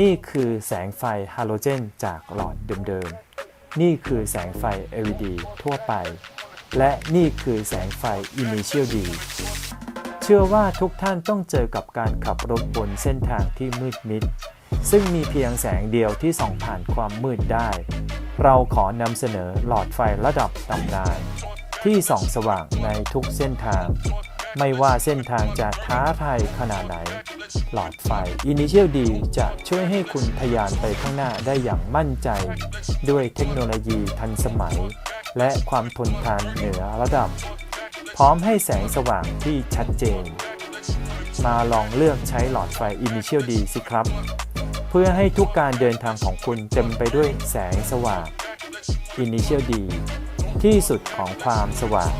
นี่คือแสงไฟฮาโลเจนจากหลอดเดิมๆ นี่คือแสงไฟ LED ทั่วไป และนี่คือแสงไฟ Initial D เชื่อว่าทุกท่านต้องเจอกับการขับรถบนเส้นทางที่มืดมิด ซึ่งมีเพียงแสงเดียวที่ส่องผ่านความมืดได้ เราขอนำเสนอหลอดไฟระดับตำนาน ที่ส่องสว่างในทุกเส้นทาง ไม่ว่าเส้นทางจะท้าทายขนาดไหน หลอดไฟ Initial D จะช่วยให้คุณทะยานไปข้างหน้าได้อย่างมั่นใจ ด้วยเทคโนโลยีทันสมัย และความทนทานเหนือระดับ พร้อมให้แสงสว่างที่ชัดเจน มาลองเลือกใช้หลอดไฟ Initial D สิครับ เพื่อให้ทุกการเดินทางของคุณเต็มไปด้วยแสงสว่าง Initial D ที่สุดของความสว่าง